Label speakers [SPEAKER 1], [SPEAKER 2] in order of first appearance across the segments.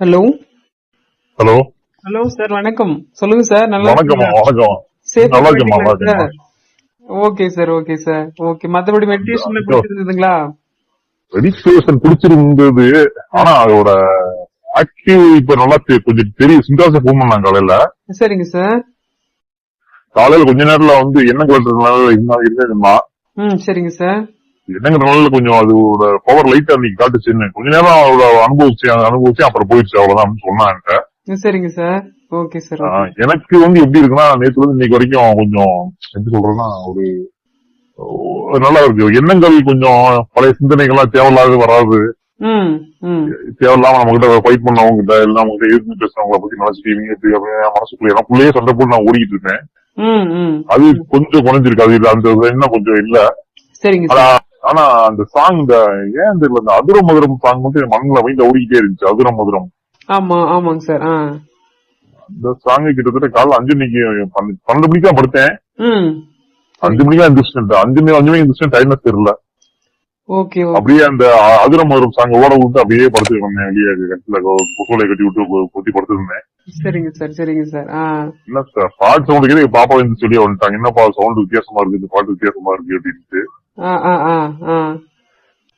[SPEAKER 1] Hello
[SPEAKER 2] hello
[SPEAKER 1] hello sir வணக்கம். சொல்லுங்க sir நல்லா
[SPEAKER 2] வணக்கம்
[SPEAKER 1] okay sir okay sir okay மத்தபடி மெடிடேஷன்ல. பிடிச்சிருந்ததுங்களா
[SPEAKER 2] ரெஜிஸ்ட்ரேஷன் பிடிச்சிருந்தது ஆனா அதோட ஆக்டிவ் இப்ப நல்லா கொஞ்சம் தெரியும். சிந்தாச ஃபோன் பண்ணாங்க காலையில.
[SPEAKER 1] சரிங்க சார்
[SPEAKER 2] காலையில கொஞ்ச நேரத்துல வந்து எண்ணெய் கலட்டுறதுனால இருந்தா
[SPEAKER 1] சரிங்க சார்
[SPEAKER 2] எண்ணெய்ங்கிறதுனால கொஞ்சம் அதோட பவர் லைட்டா அன்னைக்கு காட்டுச்சுன்னு. கொஞ்ச நேரம் அதோட அனுபவிச்சு அனுபவிச்சு அப்புறம் போயிடுச்சு. அவ்வளவுதான் சொன்னாங்க
[SPEAKER 1] சரிங்க சார். ஓகே சார்
[SPEAKER 2] எனக்கு வந்து எப்படி இருக்குன்னா நேற்று வந்து இன்னைக்கு வரைக்கும் கொஞ்சம் எப்படி சொல்றேன்னா ஒரு நல்லா இருக்கு. எண்ணங்கள் கொஞ்சம் பழைய சிந்தனைகள்லாம் தேவையில்லாத வராது. தேவையில்லாம நம்ம கிட்ட ஃபைட் பண்ணவங்க கிட்ட எல்லாம் அவங்க கிட்ட எதிர்த்து பேசுறவங்கள பத்தி நினைச்சிட்டு இவங்க என் மனசுக்குள்ள எனக்குள்ளேயே சண்டை போட்டு நான் ஓடிக்கிட்டு இருக்கேன். அது கொஞ்சம் குறைஞ்சிருக்கு. அது இல்ல அந்த இன்னும் கொஞ்சம் இல்ல.
[SPEAKER 1] சரிங்க
[SPEAKER 2] ஆனா அந்த சாங் இந்த ஏன் தெரியல இந்த அதுர மதுரம் சாங் மட்டும் என் மண்ணில் மைண்ட் ஓடிக்கிட்டே இருந்துச்சு அதுர மதுரம்.
[SPEAKER 1] ஆமா ஆமாங்க சார்
[SPEAKER 2] இந்த சாங் கிட்டத்தட்ட காலைல அஞ்சு மணிக்கு பன்ன- பன்னெண்டு மணிக்கு தான் படுத்தேன். அஞ்சு மணிக்கு எந்திரிச்சிட்டேன் அஞ்சு மணி அஞ்சு மணிக்கு எந்திரிச்சேன் டைம்னஸ் தெரியல. அப்படியே அந்த அதுர மதுரம் சாங் ஓட விட்டு அப்படியே படுத்துட்டு வந்தேன் வெளியே கட்டில புசோலை கட்டி விட்டு கொத்தி படுத்துருந்தேன்.
[SPEAKER 1] சரிங்க சார் சரிங்க சார்
[SPEAKER 2] என்ன சார் பாட்டு சவுண்ட் கேட்டு பாப்பா வந்து சொல்லி வந்துட்டாங்க. என்னப்பா சவுண்ட் வித்தியாசமா இருக்கு இந்த பாட்டு வித்தியாசமா இருக்கு அப்படின்ட்டு.
[SPEAKER 1] ஆ ஆ ஆ ஆ.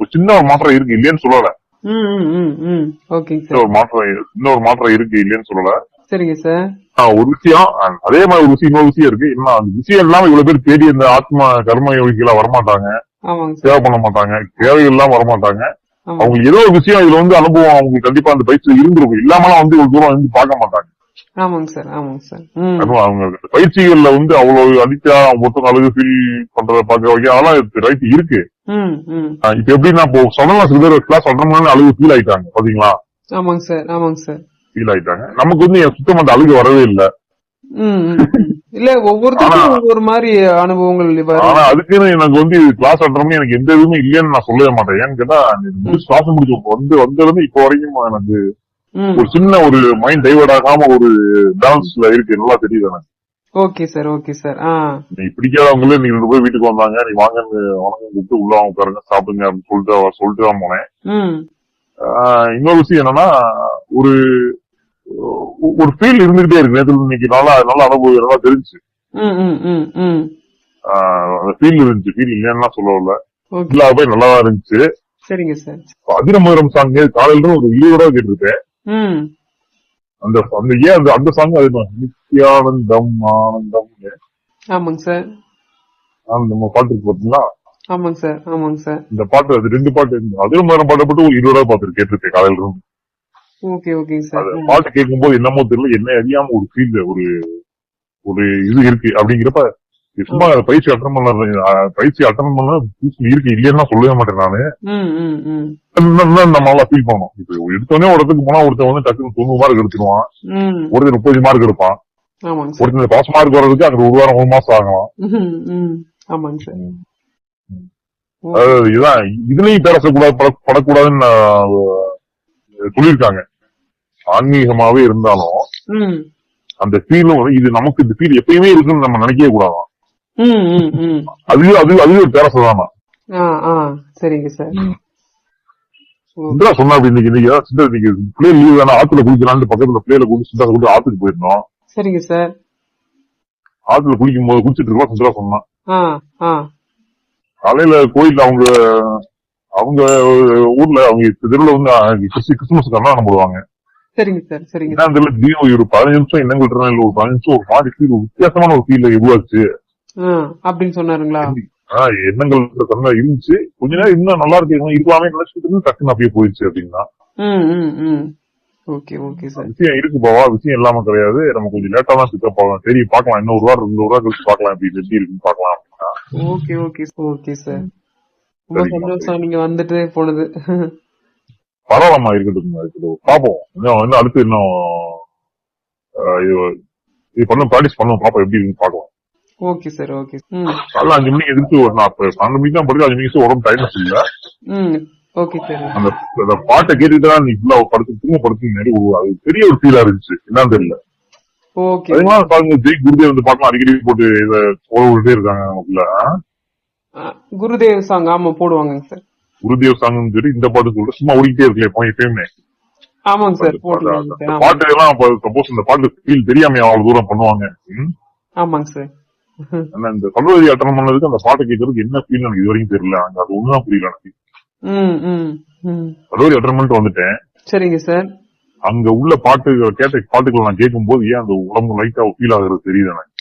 [SPEAKER 2] ஒரு சின்ன ஒரு மாற்றம் இருக்கு இல்லைன்னு சொல்லல.
[SPEAKER 1] ம் ம் ம் ம். ஓகேங்க
[SPEAKER 2] சின்ன
[SPEAKER 1] சார்.
[SPEAKER 2] ஒரு மாற்றம் இரு- சின்ன ஒரு மாற்றம் இருக்கு இல்லைன்னு சொல்லல.
[SPEAKER 1] சரிங்க சார்.
[SPEAKER 2] ஆஹ் ஒரு விஷயம் அஹ் அதே மாதிரி ஒரு விஷயம் இன்னொரு விஷயம் இருக்கு. என்ன அந்த விஷயம் இல்லாம இவ்வளவு பேர் தேடி இந்த ஆத்மா கர்ம யோகிகளா வரமாட்டாங்க.
[SPEAKER 1] ஆமாங்க சார்.
[SPEAKER 2] சேவை பண்ண மாட்டாங்க. தேவைகள் எல்லாம் வரமாட்டாங்க.
[SPEAKER 1] ஆமாங்க.
[SPEAKER 2] அவங்களுக்கு ஏதோ ஒரு விஷயம் இதுல வந்து அனுபவம் அவங்களுக்கு கண்டிப்பா அந்த பயிற்சி இருந்திருக்கும். இல்லாமலாம் வந்து இவ்வளவு தூரம் வந்து பார்க்க மாட்டாங்க.
[SPEAKER 1] ஆமாங்க சார் ஆமாங்க சார்.
[SPEAKER 2] அவங்க பயிற்சிகள்ல வந்து அவ்வளவு அடிச்சா மொத்தம் அழகு ஃபீல் பண்றத பார்க்க வைக்க அதெல்லாம் ரைட் இருக்கு. இப்ப எப்படின்னா இப்போ சொன்னா சில பேர் கிளாஸ் சொல்றோம்னா அழுகு ஃபீல் ஆயிட்டாங்க பாத்தீங்களா?
[SPEAKER 1] ஆமாங்க சார் ஆமாங்க சார்.
[SPEAKER 2] ஃபீல் ஆயிட்டாங்க. நமக்கு வந்து என் சுத்தம் அந்த அழுகு வரவே இல்ல.
[SPEAKER 1] இல்ல ஒவ்வொருத்தருக்கும் ஒவ்வொரு மாதிரி அனுபவங்கள்
[SPEAKER 2] ஆனா அதுக்குன்னு எனக்கு வந்து கிளாஸ் அட்றோம்னு எனக்கு எந்த இதுவுமே இல்லைன்னு நான் சொல்லவே மாட்டேன். ஏன்னு கேட்டா கிளாஸ் முடிச்சு வந்து வந்ததுல இப்ப வரைக்கும் எனக்கு ஒரு சின்ன ஒரு மைண்ட் டைவர்ட் ஆகாம ஒரு பேலன்ஸ்ல இருக்கு நல்லா தெரியுது எனக்கு.
[SPEAKER 1] Okay sir okay sir.
[SPEAKER 2] நீ பிடிக்காதவங்களே நீங்க ரெண்டு பேர் வீட்டுக்கு வந்தாங்க நீ வாங்க வணக்கம் கூப்பிட்டு உள்ள வாங்க உட்காருங்க சாப்பிடுங்க அப்படின்னு சொல்லிட்டு சொல்லிட்டு தான் போனேன். இன்னொரு விஷயம் என்னன்னா ஒரு ஒரு ஃபீல் இருந்துகிட்டே இருக்கு. நேற்று இன்னைக்கு நல்லா நல்லா அனுபவம் நல்லா தெரிஞ்சு ஃபீல் இருந்துச்சு. ஃபீல் இல்லைன்னா சொல்ல வரல.
[SPEAKER 1] ஓகே.
[SPEAKER 2] இல்ல போய் நல்லா தான் இருந்துச்சு.
[SPEAKER 1] சரிங்க சார்.
[SPEAKER 2] அதிரமதுரம் சாங் காலையில ஒரு தடவை கேட்டிருப்பேன்.
[SPEAKER 1] ம்.
[SPEAKER 2] அந்த அந்த ஏன் அந்த அந்த சாங் அது நித்யானந்தம் ஆனந்தம்.
[SPEAKER 1] ஆமாங்க சார்.
[SPEAKER 2] நம்ம பாட்டு இருக்கு பாத்தீங்களா
[SPEAKER 1] ஆமாங்க சார் ஆமாங்க சார்.
[SPEAKER 2] இந்த பாட்டு அது ரெண்டு பாட்டு அதிரமதுரம் பாட்டை மட்டும் ஒரு இருபது தடவை பார்த்து கேட்டிருக்கேன் காலையில இருந்து.
[SPEAKER 1] ஓகே ஓகேங்க சார்.
[SPEAKER 2] பாட்டு கேட்கும்போது என்னமோ தெரியல என்ன அறியாம ஒரு ஃபீல் ஒரு ஒரு இது இருக்கு அப்படிங்கிறப்ப சும்மா பயிற்சி அட்டன் பண்ண பயிற்சி அட்டன் பண்ண இருக்கு இல்லைன்னா சொல்லவே மாட்டேன் நானு. நம்ம நல்லா ஃபீல் பண்ணணும். இப்போ எடுத்தோடனே இடத்துக்கு போனா ஒருத்தன் வந்து டக்குனு தொண்ணூறு மார்க் எடுத்துருவான் ஒருத்தர் முப்பது மார்க் எடுப்பான். ஒருத்தர் பாஸ் மார்க் வர்றதுக்கு அங்க ஒரு வாரம் ஒரு மாசம் ஆகலாம். அதாவது இதான் இதுலயும் பேசக்கூடாது பட- படக்கூடாதுன்னு சொல்லியிருக்காங்க. ஆன்மீகமாவே இருந்தாலும் அந்த ஃபீலும் இது நமக்கு இந்த ஃபீல் எப்பயுமே இருக்குன்னு நம்ம நினைக்கவே கூடாதாம்
[SPEAKER 1] ம் ம் ம்.
[SPEAKER 2] அது அது அது ஒரு பேரசதானா
[SPEAKER 1] ஆ ஆ. சரிங்க சார்.
[SPEAKER 2] சொன்னா அப்படி இன்னைக்கு இன்னைக்கு இன்னைக்கு பிள்ளை லீவ் தானே ஆத்துல குளிக்கலாம்னு பக்கத்துல பிள்ளைல குளிச்சு சிந்தா கூட்டு ஆத்துக்கு போயிருந்தோம்.
[SPEAKER 1] சரிங்க சார்.
[SPEAKER 2] ஆத்துல குளிக்கும் போது குளிச்சிட்டு இருக்கோம் சிந்தா சொன்னான் காலையில கோயில்ல அவங்க அவங்க ஊர்ல அவங்க தெருவுல வந்து கிறிஸ்துமஸ் கல்யாணம் போடுவாங்க.
[SPEAKER 1] சரிங்க சார். சரிங்க
[SPEAKER 2] தெரியல திடீர்னு ஒரு பதினஞ்சு நிமிஷம் என்ன இல்ல ஒரு பதினஞ்சு நிமிஷம் ஒரு மாதிரி வித்தியாசமான ஒரு ஃபீல் உருவாச்சு
[SPEAKER 1] அப்படின்னு சொன்னாருங்களா?
[SPEAKER 2] ஆஹ் எண்ணங்கள் தன்மை இருந்துச்சு. கொஞ்ச நேரம் இன்னும் நல்லா இருக்கு. இருக்கலாமே நினைச்சிட்டு டக்குன்னு அப்படியே போயிடுச்சு அப்படின்னா.
[SPEAKER 1] Okay okay sir.
[SPEAKER 2] விஷயம் இருக்கு போவா. விஷயம் இல்லாம கிடையாது. நம்ம கொஞ்சம் லேட்டா தான் பிக்கப் ஆகலாம் சரி பார்க்கலாம். இன்னும் ஒரு வாரம் ரெண்டு வாரம் கழிச்சு பார்க்கலாம். எப்படி எப்படி இருக்குன்னு பார்க்கலாம் அப்படின்னா.
[SPEAKER 1] Okay okay okay sir. ரொம்ப
[SPEAKER 2] சரிம்மா,
[SPEAKER 1] சந்தோஷம் நீங்க வந்துட்டு போனது.
[SPEAKER 2] பரவாயில்லமா இருக்கட்டும் இருக்கட்டும். பார்ப்போம் இன்னும் இன்னும் அடுத்து இன்னும் இது இது பண்ண ப்ராக்டிஸ் பண்ணுவோம். பாப்போம் எப்படி இருக்குன்னு பார்க்கலாம்.
[SPEAKER 1] ஓகே சார் ஓகே
[SPEAKER 2] காலைல அஞ்சு மணிக்கு எதிர்த்து ஒரு நான் பன்னெண்டு மணிக்கு தான் படுத்து அஞ்சு மணிக்கு உடம்பு டைம்ஸ் இல்ல
[SPEAKER 1] ஓகே சார்.
[SPEAKER 2] அந்த பாட்டை கேட்டுட்டு தான் நீ ஃபுல்லா படுத்து தூங்க படுத்து ஒரு- அது பெரிய ஒரு ஃபீலா இருந்துச்சு. என்னன்னு தெரியல.
[SPEAKER 1] ஓகே.
[SPEAKER 2] அதனால பாருங்க ஜெய் குருதேவ் வந்து பாக்கலாம் அடிக்கடி போட்டு இதை போட விட்டுட்டே இருக்காங்க நமக்குள்ள?
[SPEAKER 1] குருதேவ் சாங் ஆமா போடுவாங்க சார்.
[SPEAKER 2] குருதேவ் சாங்னு சொல்லி இந்த பாட்டு சொல்ற சும்மா ஓடிக்கிட்டே இருக்கல இப்போ எப்பயுமே.
[SPEAKER 1] ஆமாங்க சார்.
[SPEAKER 2] பாட்டு எல்லாம் சப்போஸ் இந்த பாட்டு ஃபீல் தெரியாம அவ்வளவு தூரம் பண்ணுவாங்க?
[SPEAKER 1] ஆமாங்க சார்.
[SPEAKER 2] ஆனா இந்த கல்லூரி அட்டன் பண்ணதுக்கு அந்த பாட்டு கேட்கறதுக்கு என்ன ஃபீல் எனக்கு இது வரைக்கும் தெரியல. அங்க அது ஒண்ணுதான் புரியல எனக்கு. கல்லூரி அட்டன் பண்ணிட்டு வந்துட்டேன்.
[SPEAKER 1] சரிங்க சார்
[SPEAKER 2] அங்க உள்ள பாட்டு கேட்ட பாட்டுகள் நான் கேட்கும்போது ஏன் அந்த உடம்பு லைட்டா ஃபீல் ஆகுறது தெரியுது எனக்கு.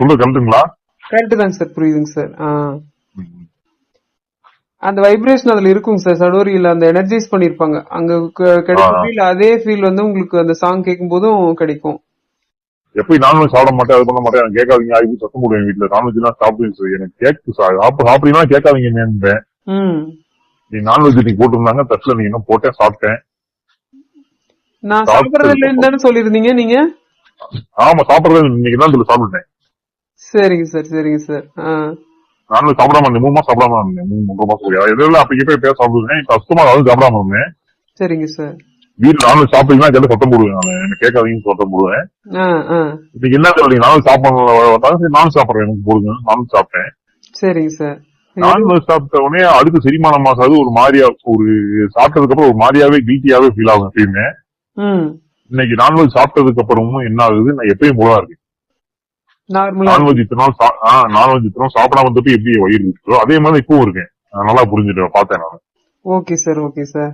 [SPEAKER 2] சொல்றது கரெக்டுங்களா
[SPEAKER 1] கரெக்ட் தாங்க சார் புரியுதுங்க சார் அந்த வைப்ரேஷன் அதுல இருக்குங்க சார் சடோரியில அந்த எனர்ஜைஸ் பண்ணிருப்பாங்க. அங்க கிடைக்கும் அதே ஃபீல் வந்து உங்களுக்கு அந்த சாங் கேட்கும் போதும் கிடைக்கும்.
[SPEAKER 2] எப்படி நான்வெஜ் சாப்பிட மாட்டேன் அது பண்ண மாட்டேன் எனக்கு கேட்காதீங்க ஆகி சத்தம் போடுவேன் வீட்டுல நான்வெஜ் எல்லாம் சாப்பிடுவேன் எனக்கு கேக்கு சாப்பிடுறீங்கன்னா கேட்காதீங்க
[SPEAKER 1] ம்.
[SPEAKER 2] நீ நான்வெஜ் நீ போட்டிருந்தாங்க தட்டுல நீ என்ன போட்டேன் சாப்பிட்டேன்.
[SPEAKER 1] நான் சாப்பிடறது இல்லைன்னு சொல்லிருந்தீங்க நீங்க?
[SPEAKER 2] ஆமா சாப்பிடுறது இன்னைக்கு தான் இதுல சாப்பிட்டேன்
[SPEAKER 1] சரிங்க சார் சரிங்க சார்
[SPEAKER 2] நான்வெஜ் சாப்பிடாம இருந்தேன் மூணு மாசம் சாப்பிடாம இருந்தேன் மூணு மூணு மாசம் போய் எதுவும் அப்படி இப்ப பேச சாப்பிடுவேன் கஷ்டமா அதாவது சாப்பிடாம இருந்தேன்.
[SPEAKER 1] சரிங்க சார்
[SPEAKER 2] வீட்டுல நான்வெஜ் சாப்பிட்டீங்கன்னா கேட்டு சத்தம் போடுவேன் நான். எனக்கு கேட்காதீங்கன்னு சத்தம் போடுவேன். இன்னைக்கு என்ன தெரியல நான்வெஜ் சாப்பிடணும் நானும் சாப்பிடுறேன். எனக்கு போடுங்க. நானும் சாப்பிட்டேன்.
[SPEAKER 1] சரிங்க சார்.
[SPEAKER 2] நான்வெஜ் சாப்பிட்ட உடனே அடுத்து செரிமானம் மாசாது ஒரு மாதிரியா ஒரு சாப்பிட்டதுக்கு அப்புறம் ஒரு மாதிரியாவே கில்ட்டியாவே ஃபீல் ஆகும் எப்பயுமே. இன்னைக்கு நான்வெஜ் சாப்பிட்டதுக்கு அப்புறமும் என்ன ஆகுது? நான் எப்பயும் போல இருக்கு நான்வெஜ் இத்தனை நாள் நான்வெஜ் இத்தனை சாப்பிடாம இருந்தப்ப எப்படி வயிறு இருக்கோ அதே மாதிரி இப்பவும் இருக்கேன். நான் நல்லா புரிஞ்சுட்டேன் பார்த்தேன் நான்.
[SPEAKER 1] Okay sir. Okay sir.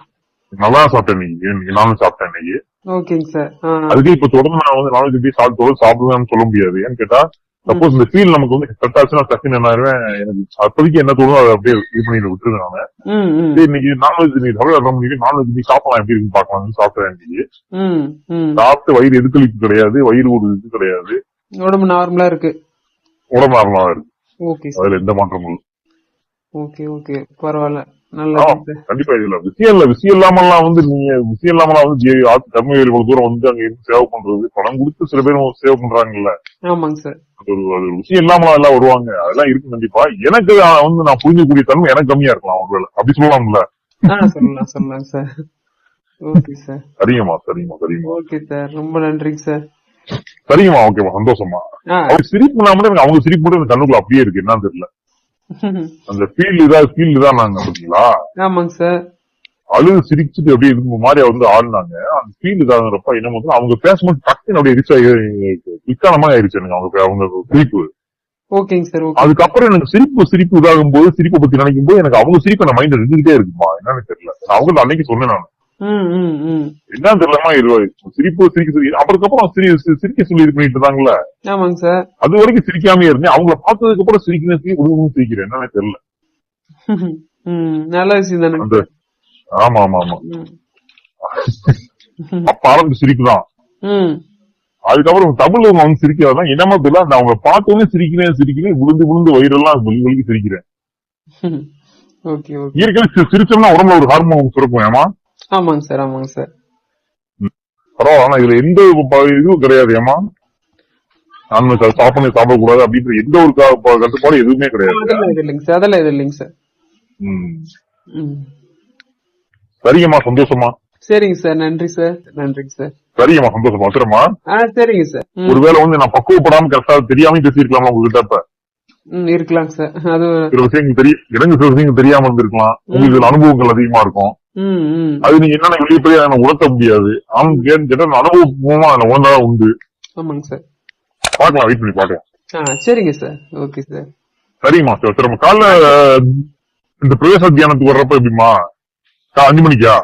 [SPEAKER 2] நல்லா சாப்பிட்டேன் இன்னைக்கு நானும் சாப்பிட்டேன் இன்னைக்கு.
[SPEAKER 1] ஓகேங்க சார்
[SPEAKER 2] அதுக்கு இப்ப தொடர்ந்து நான் வந்து நான்வெஜ் எப்படி சாப்பிட்டு சாப்பிடுவேன்னு சொல்ல முடியாது. ஏன்னு கேட்டா சப்போஸ் இந்த ஃபீல் நமக்கு வந்து கரெக்ட் ஆச்சுன்னா டக்குன்னு என்ன ஆயிருவேன் எனக்கு அப்போதைக்கு என்ன தோணுதோ அதை அப்படியே இது பண்ணி விட்டுருவேன் நான். இன்னைக்கு நான்வெஜ் நீ தமிழ் பண்ணி நான்வெஜ் நீ சாப்பிடலாம் எப்படி இருக்குன்னு பாக்கலாம்னு சாப்பிட்டேன் இன்னைக்கு. சாப்பிட்டு வயிறு எதுக்களிப்பு கிடையாது வயிறு ஒரு இது கிடையாது.
[SPEAKER 1] உடம்பு நார்மலா இருக்கு.
[SPEAKER 2] உடம்பு நார்மலா இருக்கு. அதுல எந்த மாற்றமும்
[SPEAKER 1] ஓகே ஓகே பரவாயில்ல.
[SPEAKER 2] கண்டிப்பா இதுல விஷயம் இல்ல. விஷயம் இல்லாமலாம் வந்து நீங்க விஷயம் இல்லாமலாம் வந்து தமிழ் இவ்வளவு தூரம் வந்து அங்க இருந்து சேவ் பண்றது பணம் கொடுத்து சில பேர் சேவ் பண்றாங்கல்ல.
[SPEAKER 1] ஆமாங்க சார்.
[SPEAKER 2] அது ஒரு அது ஒரு விஷயம் இல்லாமலாம் எல்லாம் வருவாங்க. அதெல்லாம் இருக்கு கண்டிப்பா. எனக்கு வந்து நான் புரிஞ்சக்கூடிய தன்மை எனக்கு கம்மியா இருக்கலாம் ஒருவேளை. அப்படி சொல்லலாம்ல?
[SPEAKER 1] ஆ சொல்லலாம் சொல்லலாம் சார். Okay sir.
[SPEAKER 2] சரிங்கம்மா சரிங்கம்மா சரிங்கம்மா.
[SPEAKER 1] Okay sir. ரொம்ப நன்றிங்க சார்.
[SPEAKER 2] சரிங்கம்மா ஓகேம்மா. சந்தோஷமா அவங்க சிரிப்பு இல்லாம எனக்கு அவங்க சிரிப்பு மட்டும் கண்ணுக்குள்ள அப்படியே இருக்கு. என்னன்னு தெரியல. அந்த ஃபீல் இதா ஃபீல் தான் நாங்க பாத்தீங்களா
[SPEAKER 1] ஆமாங்க சார்.
[SPEAKER 2] அழுது சிரிச்சுட்டு அப்படியே இது மாதிரி வந்து ஆடினாங்க. அந்த ஃபீல் இதாகிறப்ப என்ன பண்ணுறது அவங்க பேசும்போது டக்குன்னு அப்படியே ரிச் ஆகி கிளிக்கான மாதிரி ஆயிடுச்சு எனக்கு அவங்க அவங்க சிரிப்பு.
[SPEAKER 1] ஓகேங்க சார் ஓகே
[SPEAKER 2] அதுக்கப்புறம் எனக்கு சிரிப்பு சிரிப்பு இதாகும் போது சிரிப்பை பத்தி நினைக்கும் போது எனக்கு அவங்க சிரிப்பு என் மைண்ட் இருந்துகிட்டே இருக்குமா? என்னன்னு தெரியல. நான் அவங்க அன்னைக்கு சொன்னேன் நான். என்னன்னு தெரியலமா சிரிப்பு சிரிக்க சிரி அப்புறதுக்கப்புறம் சிரி சிரிக்க சொல்லி இது பண்ணிட்டு இருந்தாங்கல்ல
[SPEAKER 1] ஆமாங்க சார்.
[SPEAKER 2] அது வரைக்கும் சிரிக்காமயே இருந்தேன் அவங்கள பார்த்ததுக்கு அப்புறம் சிரிக்கணும் சிரிக்க உடம்பும் சிரிக்கிறேன். என்னன்னு தெரியல.
[SPEAKER 1] நல்ல விஷயம் தானே.
[SPEAKER 2] ஆமா ஆமா ஆமா. அப்ப ஆரம்பிச்சு சிரிப்பு தான்
[SPEAKER 1] ம்.
[SPEAKER 2] அதுக்கப்புறம் தமிழ்ல அவங்க வந்து சிரிக்கிறதா என்னமா தெரியல அந்த அவங்க பார்த்தோன்னே சிரிக்கிறேன் சிரிக்கிறேன் விழுந்து விழுந்து வயிறெல்லாம் வலி வலிக்கு சிரிக்கிறேன். சி- சிரிச்சோம்னா உடம்புல ஒரு ஹார்மோன் சுரக்கும் ஏமா
[SPEAKER 1] ஆமாங்க சார் ஆமாங்க சார்.
[SPEAKER 2] பரவாயில்ல ஆனா இதுல எந்த இதுவும் கிடையாது ஏமா நான் சாப்பிட சாப்பிடக்கூடாது அப்படின்ற எந்த ஒரு க- ப- கட்டுப்பாடும் எதுவுமே கிடையாது.
[SPEAKER 1] இல்லைங்க சார் அதெல்லாம் இது இல்லைங்க சார்.
[SPEAKER 2] சரிங்கம்மா சந்தோஷமா
[SPEAKER 1] சரிங்க சார் நன்றி சார் நன்றிங்க சார்.
[SPEAKER 2] சரிங்கம்மா சந்தோஷமா வச்சுறமா
[SPEAKER 1] ஆ சரிங்க சார்.
[SPEAKER 2] ஒருவேளை வந்து நான் பக்குவப்படாம கரெக்டா தெரியாம பேசியிருக்கலாமா உங்ககிட்ட இப்ப
[SPEAKER 1] ம் இருக்கலாங்க சார். அது
[SPEAKER 2] சில விஷயங்கள் தெரிய எனக்கு சில விஷயங்கள் தெரியாம இருந்திருக்கலாம். உங்களுக்கு அனுபவங்கள் அதிகமா இருக்கும். அது நீங்க என்னென்ன வெளியே போய் அதை உணர்த்த முடியாது. ஆனா கேட்டு கேட்டா நான் அனுபவமா அதுல உணர்ந்தா உண்டு.
[SPEAKER 1] ஆமாங்க சார்.
[SPEAKER 2] பாக்கலாம் வெயிட் பண்ணி பாக்கலாம்
[SPEAKER 1] சரிங்க சார். Okay sir.
[SPEAKER 2] சரிம்மா சரி சரி காலைல இந்த பிரவேச தியானத்துக்கு வர்றப்ப எப்படிமா அஞ்சு மணிக்கா?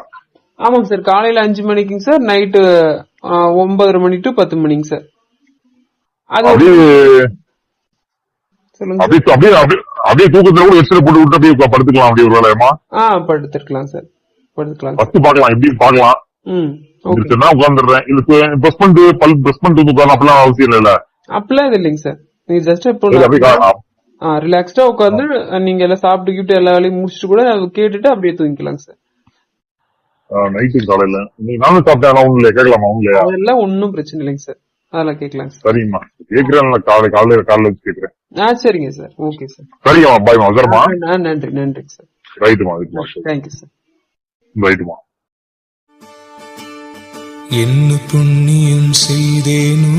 [SPEAKER 1] ஆமாங்க சார் காலையில அஞ்சு மணிக்குங்க சார் நைட்டு ஒன்பதரை மணி டு பத்து மணிங்க சார். அது
[SPEAKER 2] அப்படியே அப்படியே அப்படியே தூக்கத்துல கூட எக்ஸ்ரே போட்டு விட்டு அப்படியே படுத்துக்கலாம் அப்படியே ஒரு வேலையமா
[SPEAKER 1] ஆ படுத்துருக்கலாம் சார்.
[SPEAKER 2] பாக்கலாம் எப்படி பாக்கலாம் உட்காந்துடுறேன் இல்ல பிரஸ் பண்ணிட்டு பல் பிரஸ் பண்ணிட்டு உட்காரலாம் அப்படிலாம் அவசியம் இல்ல
[SPEAKER 1] அப்படிலாம் இது இல்லைங்க சார். நீங்க ஜஸ்ட் இப்போ ரிலாக்ஸ்டா உட்காந்து நீங்க எல்லாம் சாப்பிட்டு கிட்டு எல்லா வேலையும் முடிச்சுட்டு கூட கேட்டுட்டு அப்படியே தூங்கிக்கலாங்க சார்.
[SPEAKER 2] நைட்டு காலையில. நானும் சாப்பிட்டேன் இல்லையா கேட்கலாமா இல்லையா
[SPEAKER 1] அதெல்லாம் ஒன்றும் பிரச்சனை இல்லைங்க சார். அதெல்லாம் கேட்கலாங்க சார்.
[SPEAKER 2] சரிங்கம்மா கேட்கிறேன் காலை காலையில காலையில கேட்கிறேன்.
[SPEAKER 1] ஆ சரிங்க சார். Okay sir.
[SPEAKER 2] சரிங்கம்மா பாய்மா
[SPEAKER 1] நன்றி நன்றிங்க சார்.
[SPEAKER 2] ரைட்டுமா
[SPEAKER 1] தேங்க்யூ சார்
[SPEAKER 2] வேண்டுவான்
[SPEAKER 3] என்ன புண்ணியம் செய்தேனோ